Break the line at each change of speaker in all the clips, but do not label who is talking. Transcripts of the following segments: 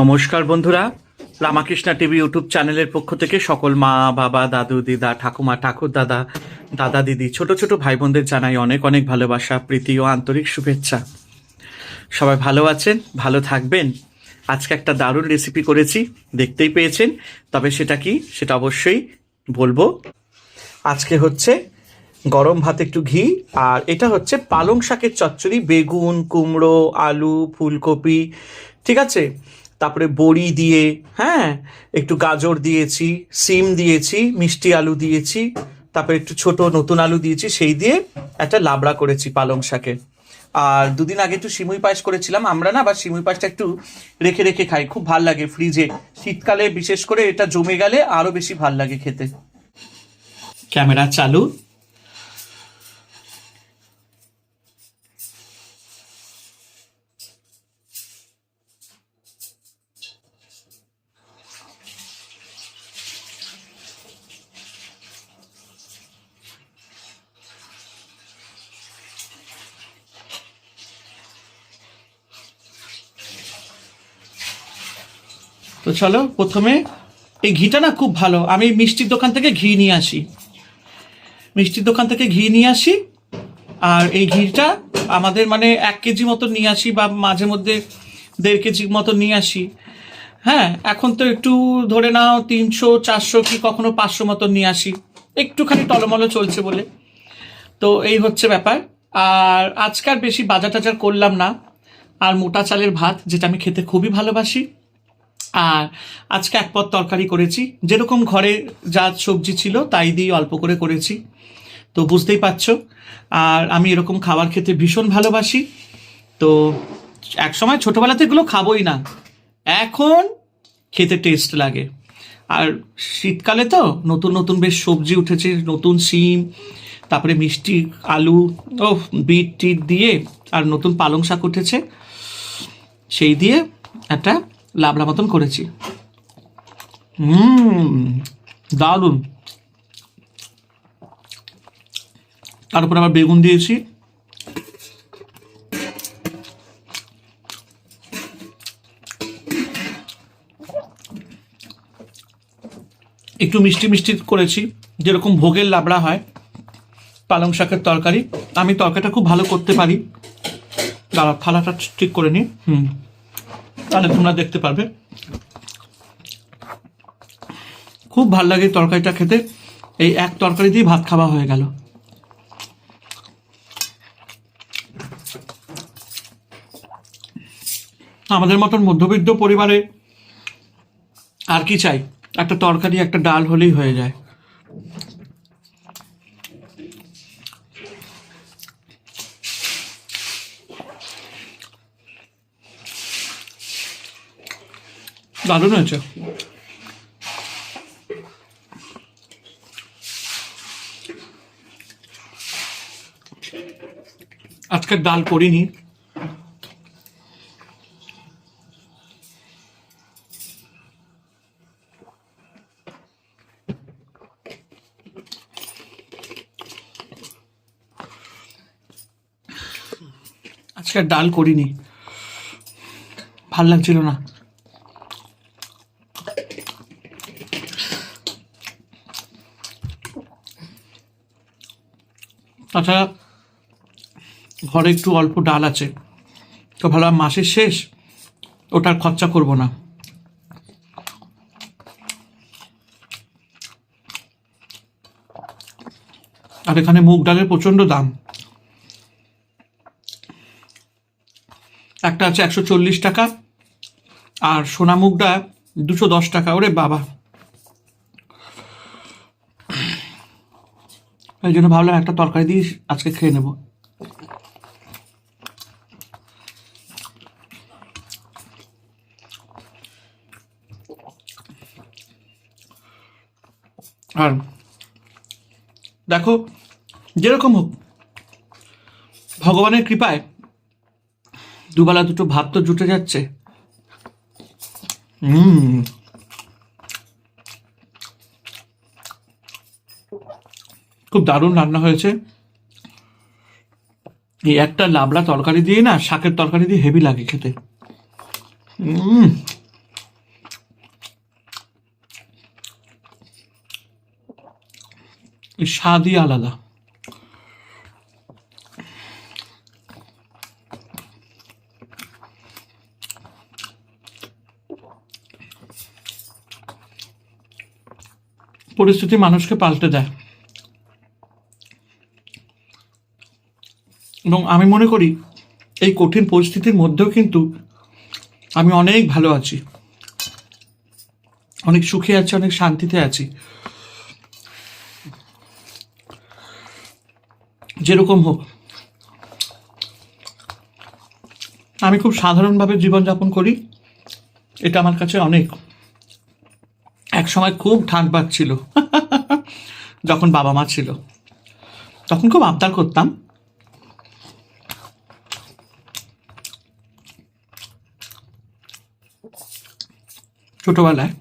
নমস্কার বন্ধুরা। Ramakrishna TV YouTube চ্যানেলের পক্ষ থেকে সকল মা, বাবা, দাদু, দিদা, ঠাকুমা, ঠাকুর দাদা দাদা, দিদি, ছোট ছোট ভাই বোনদের জানাই অনেক অনেক ভালোবাসা, প্রীতি ও আন্তরিক শুভেচ্ছা। সবাই ভালো আছেন? ভালো থাকবেন? আজকে একটা দারুণ রেসিপি করেছি, দেখতেই পেয়েছেন। তবে সেটা কি? সেটা অবশ্যই বলব। আজকে হচ্ছে গরম ভাত একটু ঘি, আর এটা হচ্ছে পালং শাকের চচ্চড়ি, বেগুন, কুমড়ো, আলু, ফুলকপি, ঠিক আছে? তারপরে বড়ি দিয়ে হ্যাঁ একটু গাজর দিয়েছি, সিম দিয়েছি, মিষ্টি আলু দিয়েছি, তারপরে একটু ছোট নতুন আলু দিয়েছি, সেই দিয়ে একটা লাবড়া করেছি পালং শাকের আর দুদিন আগে একটু সিমুই পায়েস করেছিলাম, আমরা না, আবার সিমুই পায়েসটা একটু রেখে রেখে খাই, খুব ভালো লাগে ফ্রিজে। শীতকালে বিশেষ করে এটা জমে গেলে আরও বেশি ভালো লাগে খেতে। ক্যামেরা চালু। চলো, প্রথমে এই ঘিটা না খুব ভালো। আমি মিষ্টির দোকান থেকে ঘি নিয়ে আসি। মিষ্টির দোকান থেকে ঘি নিয়ে আসি। আর এই ঘিটা আমাদের মানে এক কেজি মতো নিয়ে আসি বা মাঝে মধ্যে দেড় কেজি মতো নিয়ে আসি। হ্যাঁ এখন তো একটু ধরে নাও তিনশো, চারশো কি কখনো পাঁচশো মতো নিয়ে আসি। একটুখানি টলমলো চলছে বলে। তো এই হচ্ছে ব্যাপার। আর আজকাল বেশি বাজার টাজার করলাম না। আর মোটা চালের ভাত, যেটা আমি খেতে খুবই ভালোবাসি। আর আজকে এক পদ তরকারি করেছি। যেরকম ঘরে যা সবজি ছিল, তাই দিয়ে অল্প করে করেছি। তো বুঝতেই পারছ, আর আমি এরকম খাবার খেতে ভীষণ ভালোবাসি। তো এক সময় ছোটবেলাতে এগুলো খাবোই না। এখন খেতে টেস্ট লাগে। আর শীতকালে তো নতুন নতুন বেশ সবজি উঠেছে, নতুন সিম তারপরে মিষ্টি, আলু ও বিট টিট দিয়ে আর নতুন পালং শাক উঠেছে। সেই দিয়ে একটা লাবড়া মতন করেছি। হুম, দারুণ। তার উপর আবার বেগুন দিয়েছি। একটু মিষ্টি মিষ্টি করেছি, যেরকম ভোগের লাবড়া হয়, পালং শাকের তরকারি। আমি তরকারিটা খুব ভালো করতে পারি। দাঁড়া থালাটা ঠিক করে নিই হুম। তাহলে তোমরা দেখতে পারবে। খুব ভালো লাগে তরকারিটা খেতে। এই এক তরকারি দিয়ে ভাত খাওয়া হয়ে গেল। আমাদের মতন মধ্যবিত্ত পরিবারে আর কি চাই? একটা তরকারি, একটা ডাল হলেই হয়ে যায়। দারুণ হয়েছে। আজকে ডাল করিনি। আজকে ডাল করিনি। ভালো লাগছিল না। তাছাড়া ঘরে একটু অল্প ডাল আছে। তো ভালো মাসের শেষ, ওটার খরচা করব না। আর এখানে মুগ ডালের প্রচণ্ড দাম। একটা আছে একশো চল্লিশ টাকা, আর সোনা মুগটা দুশো দশ টাকা। ওরে বাবা। এই জন্য ভাবলাম একটা তরকারি দিয়ে আজকে খেয়ে নেব। আর দেখো, যেরকম হোক, ভগবানের কৃপায় দুবেলা দুটো ভাত তো জুটে যাচ্ছে। হুম। খুব দারুণ রান্না হয়েছে। এই একটা লাবড়া তরকারি দিয়ে না, শাকের তরকারি দিয়ে হেভি লাগে খেতে। স্বাদই আলাদা। পরিস্থিতি মানুষকে পাল্টে দেয়। এবং আমি মনে করি এই কঠিন পরিস্থিতির মধ্যেও কিন্তু আমি অনেক ভালো আছি। অনেক সুখে আছি, অনেক শান্তিতে আছি। যেরকম হোক। আমি খুব সাধারণভাবে জীবনযাপন করি। এটা আমার কাছে অনেক। এক সময় খুব ঠান্ড পাচ্ছিল যখন বাবা মা ছিল। তখন খুব আবদার করতাম। ছোটবেলায়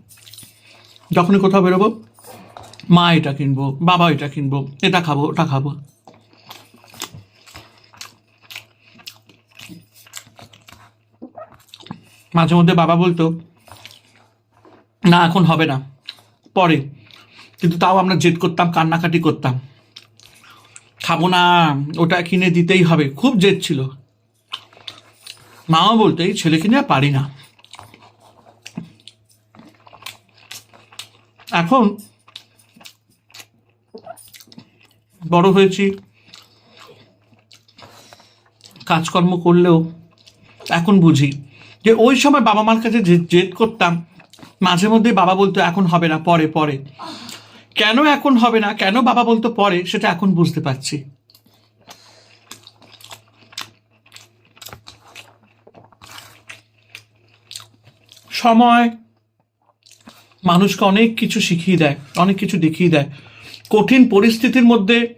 যখনই কোথাও বেরোবো, মা এটা কিনবো, বাবা এটা কিনবো, এটা খাব, ওটা খাব। মাঝে মধ্যে বাবা বলতো, না, এখন হবে না, পরে। কিন্তু তাও আমরা জেদ করতাম, কান্নাকাটি করতাম। খাব না, ওটা কিনে দিতেই হবে। খুব জেদ ছিল। মাও বলতো, এই ছেলে কিনে পারি না। এখন বড় হয়েছি। কাজকর্ম করলেও এখন বুঝি যে ওই সময় বাবা মার কাছে জেদ করতাম, মাঝে মধ্যে বাবা বলতো, এখন হবে না, পরে পরে। কেন এখন হবে না, কেন বাবা বলতো, পরে? সেটা এখন বুঝতে পারছি। সময় মানুষকে অনেক কিছু শিখিয়ে দেয়, অনেক কিছু দেখিয়ে দেয়। কঠিন পরিস্থিতির মধ্যে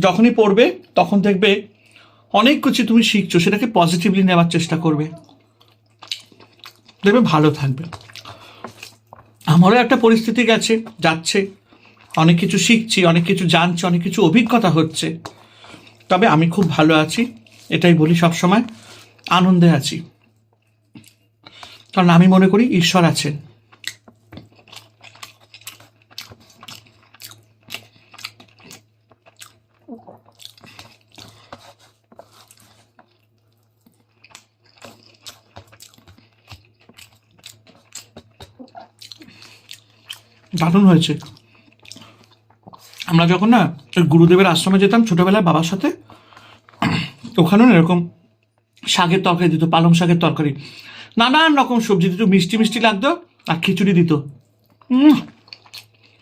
যখনই পড়বে, তখন দেখবে অনেক কিছু তুমি শিখছো, সেটাকে পজিটিভলি নেওয়ার চেষ্টা করবে। দেখবে ভালো থাকবে। আমারও একটা পরিস্থিতি গেছে, যাচ্ছে। অনেক কিছু শিখছি, অনেক কিছু জানছি, অনেক কিছু অভিজ্ঞতা হচ্ছে। তবে আমি খুব ভালো আছি, এটাই বলি সবসময়, আনন্দে আছি। কারণ আমি মনে করি ঈশ্বর আছেন। দারুণ হয়েছে। আমরা যখন না গুরুদেবের আশ্রমে যেতাম, ছোটোবেলায় বাবার সাথে, ওখানেও এরকম শাকের তরকারি দিত, পালং শাকের তরকারি। নানান রকম সবজি দিত, মিষ্টি মিষ্টি লাগতো আর খিচুড়ি দিত।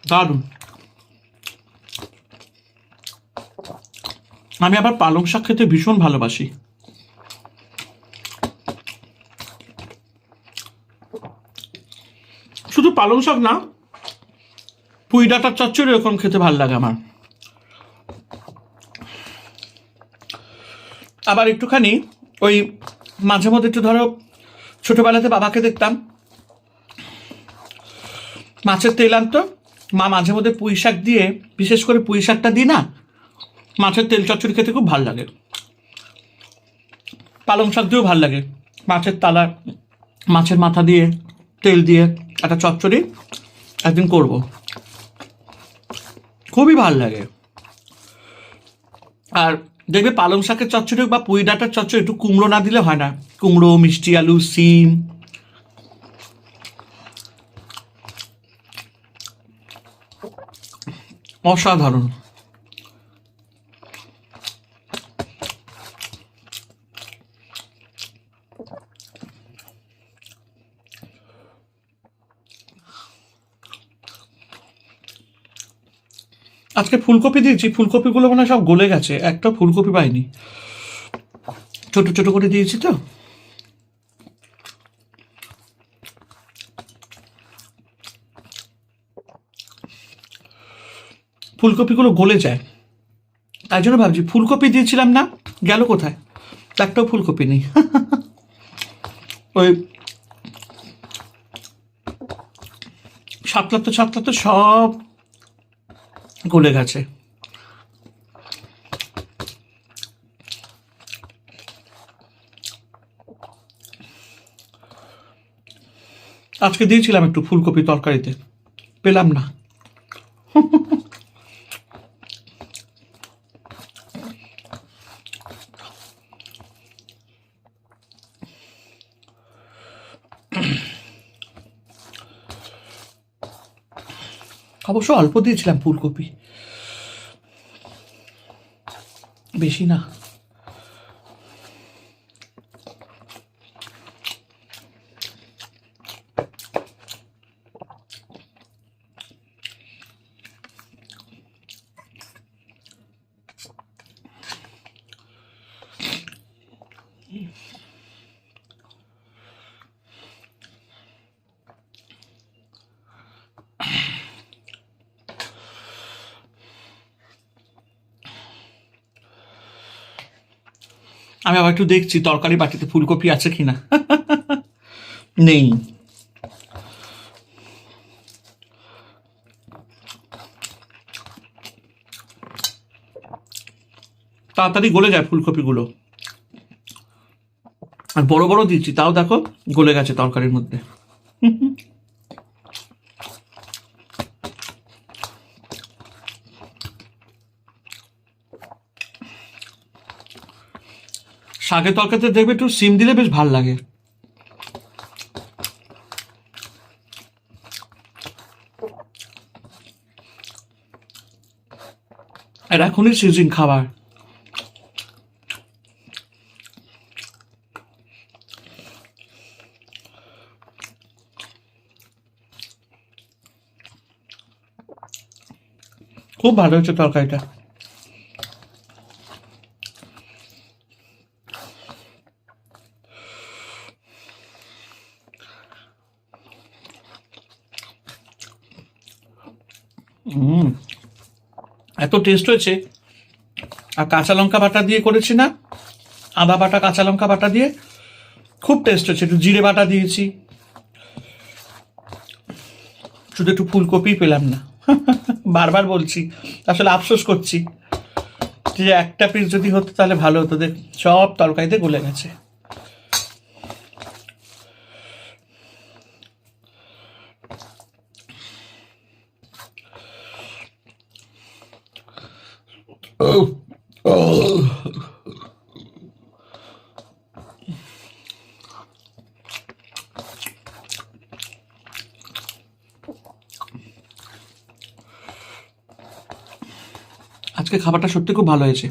দারুণ। আমি আবার পালং শাক খেতে ভীষণ ভালোবাসি। শুধু পালং শাক না পুঁই ডাটার চচ্চড়ি এরকম খেতে ভালো লাগে আমার। আবার একটুখানি ওই মাঝে মধ্যে একটু ধরো ছোটবেলাতে বাবাকে দেখতাম। মাছের তেল আনতো, মা মাঝে মধ্যে পুঁই শাক দিয়ে, বিশেষ করে পুঁই শাকটা দিই না, মাছের তেল চচ্চড়ি খেতে খুব ভালো লাগে। পালং শাক দিয়েও ভালো লাগে, মাছের তালা, মাছের মাথা দিয়ে, তেল দিয়ে একটা চচ্চড়ি একদিন করব। খুবই ভালো লাগে। আর দেখবে পালং শাকের চচ্চড়ি বা পুঁই ডাঁটার চচ্চড়ি, একটু কুমড়ো না দিলে হয় না। কুমড়ো, মিষ্টি আলু, সিম। অসাধারণ। আজকে ফুলকপি দিয়েছি, ফুলকপিগুলো মনে সব গলে গেছে, একটা ফুলকপি পাইনি। ছোট ছোট করে দিয়েছি তো। ফুলকপিগুলো গলে যায়। তাই জন্য ভাবছি, ফুলকপি দিয়েছিলাম না, গেল কোথায়? একটাও ফুলকপি নেই। ওই সাতলাতে সাতলাতে সব গলে গেছে। আজকে দিয়েছিলাম একটু ফুলকপি তরকারিতে পেলাম না। অবশ্য অল্প দিয়েছিলাম ফুলকপি। বেশি না। আমি আবার একটু দেখছি, তরকারি বাটিতে ফুলকপি আছে কি না নেই। তাড়াতাড়ি গলে যায় ফুলকপিগুলো। আর বড় বড় দিচ্ছি, তাও দেখো গলে গেছে তরকারির মধ্যে। শাকের তরকারিতে দেখবে একটু সিম দিলে বেশ ভালো লাগে। আর এখনই সিজন খাবার। খুব ভালো হয়েছে তরকারিটা। হুম। এত টেস্ট হয়েছে। আর কাঁচা লঙ্কা বাটা দিয়ে করেছি না? আদা বাটা, কাঁচা লঙ্কা বাটা দিয়ে খুব টেস্ট হয়েছে। একটু জিরে বাটা দিয়েছি। শুধু একটু ফুলকপি পেলাম না। বারবার বলছি, আসলে আফসোস করছি। যে একটা পিস যদি হতো তাহলে ভালো হতো। দেখ সব তরকারিতে গলে গেছে। আজকে খাবারটা সত্যি খুব ভালো হয়েছে।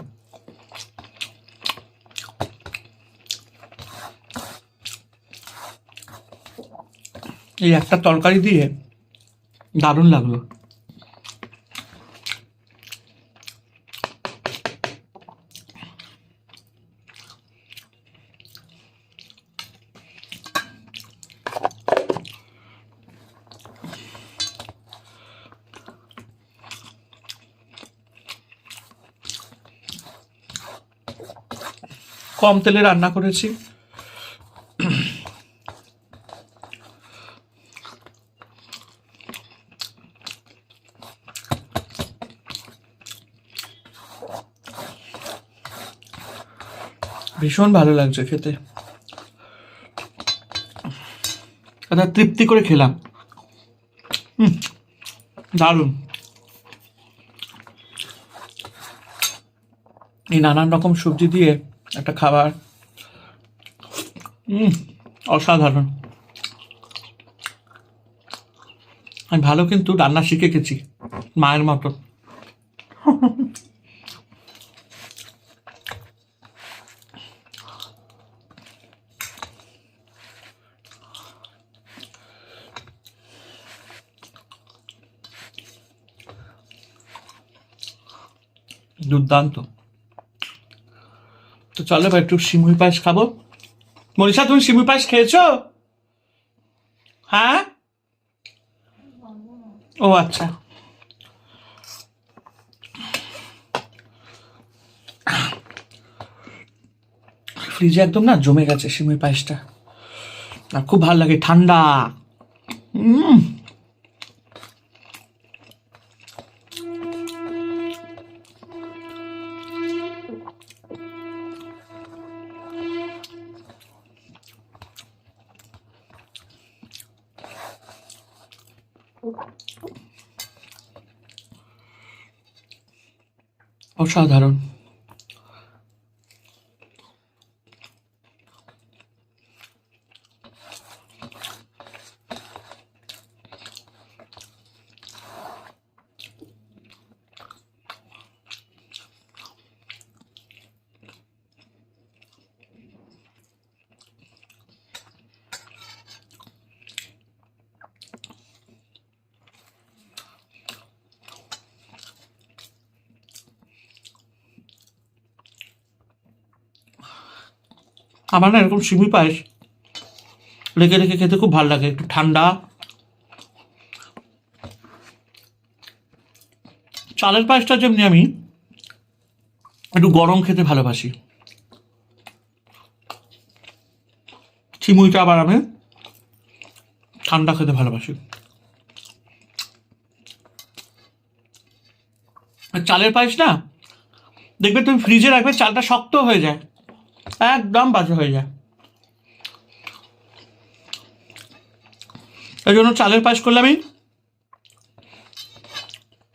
এই একটা তরকারি দিয়ে দারুণ লাগল। কম তেলে রান্না করেছি। ভীষণ ভালো লাগছে খেতে। এটা তৃপ্তি করে খেলাম। দারুণ। এই নানান রকম সবজি দিয়ে একটা খাবার। অসাধারণ। আমি ভালো কিন্তু রান্না শিখে গেছি মায়ের মতো। দুর্দান্ত। তো চলো এবার একটু সিমুই পায়েস খাব। মনীষা, তুমি সিমুই পায়েস খেয়েছো? হ্যাঁ? ও আচ্ছা। ফ্রিজে একদম না জমে গেছে সিমুই পায়েসটা। আর খুব ভালো লাগে, ঠান্ডা। উম। অসাধারণ। আমার না এরকম সিমি পায়েস রেখে রেখে খেতে খুব ভালো লাগে, একটু ঠান্ডা। চালের পায়েসটা যেমনি আমি একটু গরম খেতে ভালোবাসি। চিমুইটা আবার আমি ঠান্ডা খেতে ভালোবাসি। চালের পায়েস না, দেখবে তুমি ফ্রিজে রাখবে, চালটা শক্ত হয়ে যায়। একদম বাজে হয়ে যায়। এই জন্য চালের পায়েস করলে আমি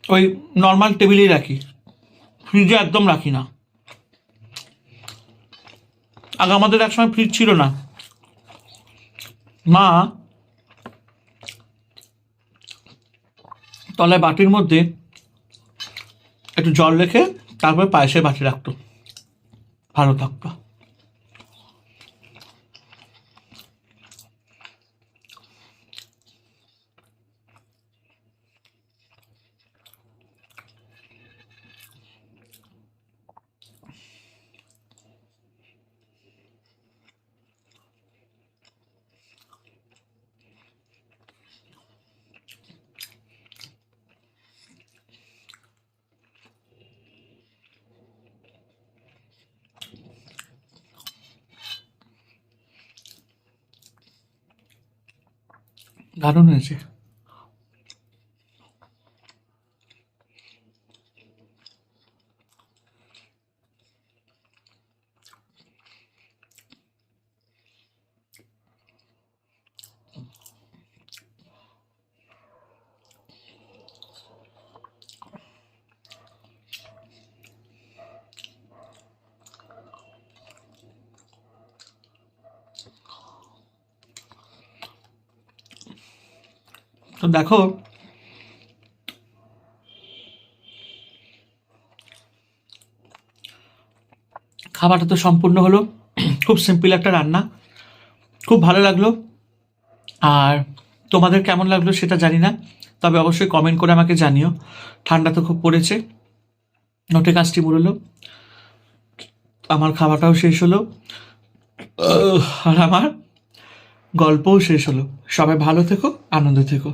ওই নর্মাল টেবিলেই রাখি। ফ্রিজে একদম রাখি না। আগে আমাদের একসময় ফ্রিজ ছিল না। মা তলায় বাটির মধ্যে একটু জল রেখে তারপরে পায়েসের বাটি রাখতো। ভালো থাকতো। দারুণ হয়েছে। তো দেখো, খাবারটা তো সম্পূর্ণ হলো, খুব সিম্পল একটা রান্না, খুব ভালো লাগল। আর তোমাদের কেমন লাগল সেটা জানি না, তবে অবশ্যই কমেন্ট করে আমাকে জানিও। ঠান্ডা তো খুব পড়েছে, নোটে কাজটি মুড়লো। আমার খাওয়াটাও শেষ হলো। আর আমার গল্পও শেষ হলো। সবাই ভালো থেকো আনন্দ থেকো।